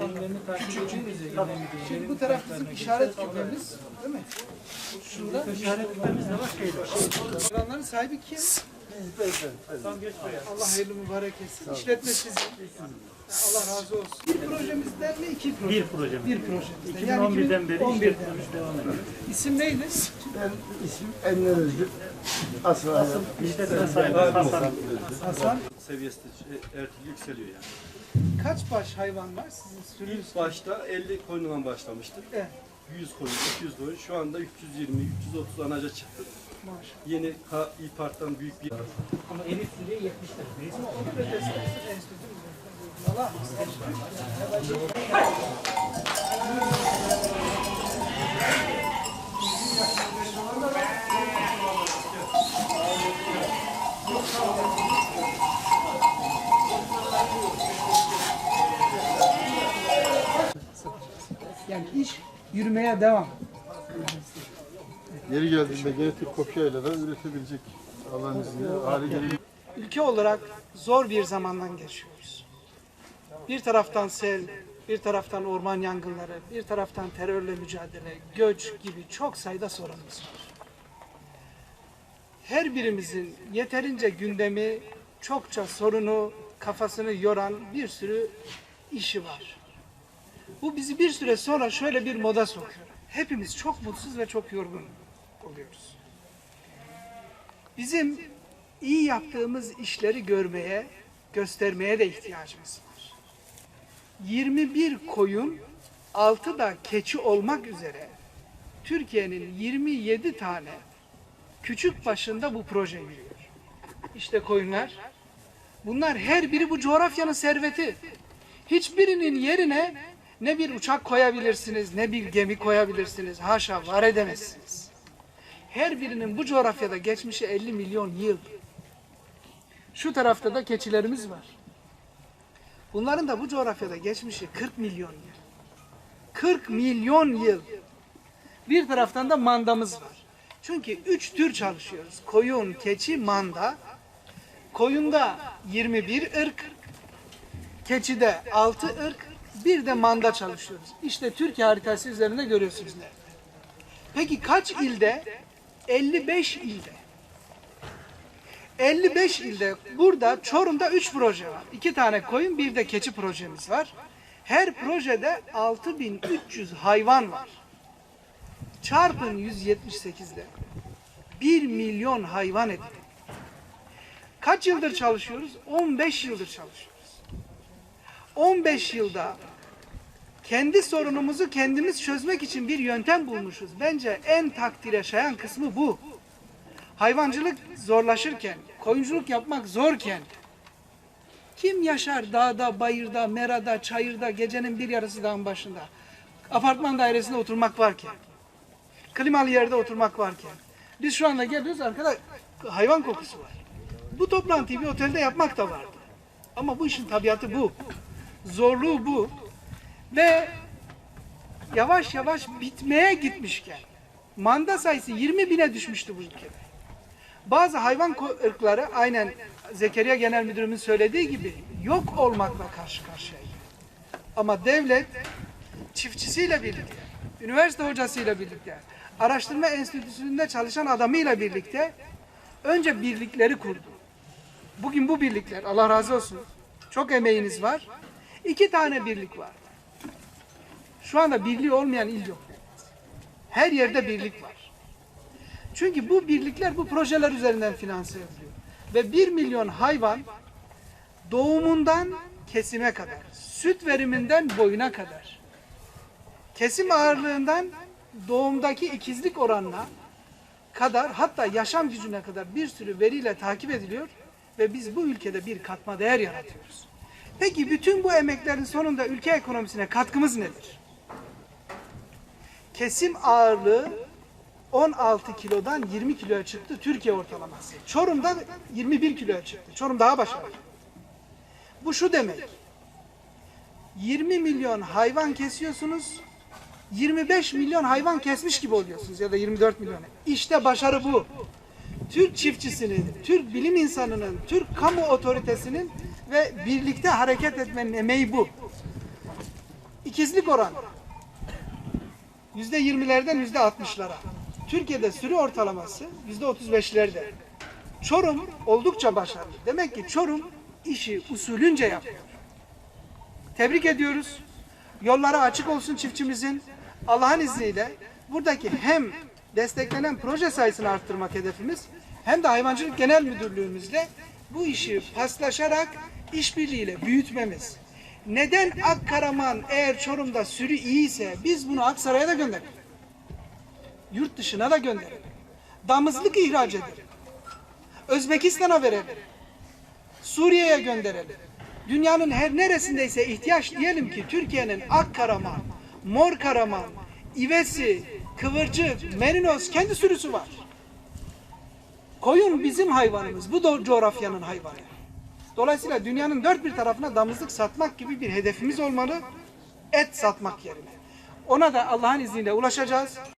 Takip ya. Şimdi bu taraf bizim işaret küpemiz değil mi? Şurada İşaretlerimiz de var şeyde. hayvanların sahibi kim? Allah hayırlı mübarek etsin. İşletme sizin. Allah razı olsun. Bir projemizden mi iki proje? Bir projemiz. Bir projemizden. 2011'den beri 2011'den. işletmemiz devam ediyor. İsim neydi? Ben ismim Enver Özgür. Asıl Asıl İşletme sahibi Hasan. Hasan. seviyesi de şey, türlü yükseliyor yani. Kaç baş hayvan var sizin sürünüz? İlk başta 50 koyundan başlamıştık. Evet. 100 koyun, 200 koyun. Şu anda 320, 330 anaca çıktı. Maşallah. Yeni K İpart'tan büyük bir Ama Elif Suriye 70'ler. Neyse. Onu da desteklesin enstitümüz. Valla. Yani iş yürümeye devam. Yeri geldiğinde genetik kopyayla da üretebilecek Allah'ın izniyle ülke olarak zor bir zamandan geçiyoruz. Bir taraftan sel, bir taraftan orman yangınları, bir taraftan terörle mücadele, göç gibi çok sayıda sorunumuz var. Her birimizin yeterince gündemi, çokça sorunu, kafasını yoran bir sürü işi var. Bu bizi bir süre sonra şöyle bir moda sokuyor. Hepimiz çok mutsuz ve çok yorgun oluyoruz. Bizim iyi yaptığımız işleri görmeye, göstermeye de ihtiyacımız var. 21 koyun, 6 da keçi olmak üzere Türkiye'nin 27 tane küçük başında bu proje yürüyor. İşte koyunlar. Bunlar her biri bu coğrafyanın serveti. Hiçbirinin yerine ne bir uçak koyabilirsiniz, ne bir gemi koyabilirsiniz. Haşa var edemezsiniz. Her birinin bu coğrafyada geçmişi 50 milyon yıl. Şu tarafta da keçilerimiz var. Bunların da bu coğrafyada geçmişi 40 milyon yıl. 40 milyon yıl. Bir taraftan da mandamız var. Çünkü üç tür çalışıyoruz. Koyun, keçi, manda. Koyunda 21 ırk, keçide 6 ırk, bir de manda çalışıyoruz. İşte Türkiye haritası üzerinde görüyorsunuz nerede. Peki kaç ilde? 55 ilde. 55 ilde burada Çorum'da 3 proje var. 2 tane koyun bir de keçi projemiz var. Her projede 6300 hayvan var. Çarpın 178'de 1 milyon hayvan edin. Kaç yıldır çalışıyoruz? 15 yıldır çalışıyoruz. 15 yılda kendi sorunumuzu kendimiz çözmek için bir yöntem bulmuşuz. Bence en takdire şayan kısmı bu. Hayvancılık zorlaşırken, koyunculuk yapmak zorken kim yaşar dağda, bayırda, merada, çayırda, gecenin bir yarısı dağın başında, apartman dairesinde oturmak varken, klimalı yerde oturmak varken, biz şu anda geliyoruz arkada hayvan kokusu var. Bu toplantıyı bir otelde yapmak da vardı. Ama bu işin tabiatı bu. Zorluğu bu. Ve yavaş yavaş bitmeye gitmişken manda sayısı 20 bine düşmüştü bu ülkede. Bazı hayvan ırkları aynen Zekeriya Genel Müdürümün söylediği gibi yok olmakla karşı karşıya. Ama devlet çiftçisiyle birlikte, üniversite hocasıyla birlikte, araştırma enstitüsünde çalışan adamıyla birlikte önce birlikleri kurdu. Bugün bu birlikler, Allah razı olsun, çok emeğiniz var. İki tane birlik var. Şu anda birliği olmayan il yok. Her yerde birlik var. Çünkü bu birlikler bu projeler üzerinden finanse ediliyor. Ve 1 milyon hayvan doğumundan kesime kadar, süt veriminden boyuna kadar, kesim ağırlığından doğumdaki ikizlik oranına kadar hatta yaşam gücüne kadar bir sürü veriyle takip ediliyor ve biz bu ülkede bir katma değer yaratıyoruz. Peki bütün bu emeklerin sonunda ülke ekonomisine katkımız nedir? Kesim ağırlığı 16 kilodan 20 kiloya çıktı Türkiye ortalaması. Çorum'da 21 kiloya çıktı. Çorum daha başarılı. Bu şu demek. 20 milyon hayvan kesiyorsunuz. 25 milyon hayvan kesmiş gibi oluyorsunuz ya da 24 milyon. İşte başarı bu. Türk çiftçisinin, Türk bilim insanının, Türk kamu otoritesinin ve birlikte hareket etmenin emeği bu. İkizlik oranı. Yüzde yirmilerden yüzde altmışlara. Türkiye'de sürü ortalaması yüzde otuz beşlerde. Çorum oldukça başarılı. Demek ki Çorum işi usulünce yapıyor. Tebrik ediyoruz. Yolları açık olsun çiftçimizin. Allah'ın izniyle buradaki hem desteklenen proje sayısını arttırmak hedefimiz hem de hayvancılık genel müdürlüğümüzle bu işi paslaşarak işbirliğiyle büyütmemiz. Neden Akkaraman eğer Çorum'da sürü iyiyse biz bunu Aksaray'a da gönderelim. Yurt dışına da gönderelim. Damızlık ihraç edelim. Özbekistan'a verelim. Suriye'ye gönderelim. Dünyanın her neresindeyse ihtiyaç diyelim ki Türkiye'nin Akkaraman, Mor Karaman, İvesi, Kıvırcık, Merinos kendi sürüsü var. Koyun bizim hayvanımız. Bu da coğrafyanın hayvanı. Dolayısıyla dünyanın dört bir tarafına damızlık satmak gibi bir hedefimiz olmalı. Et satmak yerine. Ona da Allah'ın izniyle ulaşacağız.